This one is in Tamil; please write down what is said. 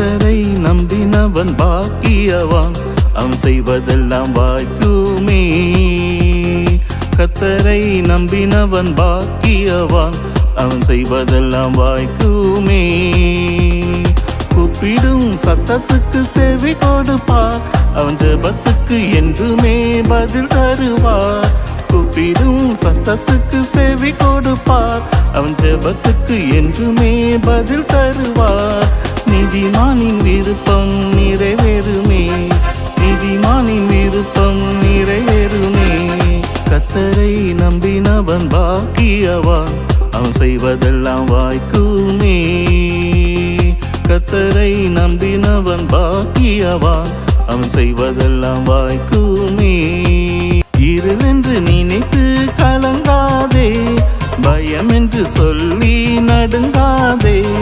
கத்தரை நம்பினவன் பாக்கியவான். அவன் செய்வதெல்லாம் வாய்க்குமே. கத்தரை நம்பினவன் பாக்கியவான். அவன் செய்வதெல்லாம் வாய்க்குமே. கூப்பிடும் சத்தத்துக்கு செவி கொடுப்பார். அவன் ஜபத்துக்கு என்றுமே பதில் தருவார். கூப்பிடும் சத்தத்துக்கு செவி கொடுப்பார். அவன் ஜபத்துக்கு என்றுமே பதில் நிதிமானின் விருப்பம் நிறைவேறுமே. நிதிமானின் விருப்பம் நிறைவேறுமே. கத்தரை நம்பினவன் பாக்கியவான் அவன் செய்வதெல்லாம் வாய்க்குமே. கத்தரை நம்பினவன் பாக்கியவான் அவன் செய்வதெல்லாம் வாய்க்குமே. இருளென்று நினைத்து கலங்காதே. பயம் என்று சொல்லி நடுங்காதே.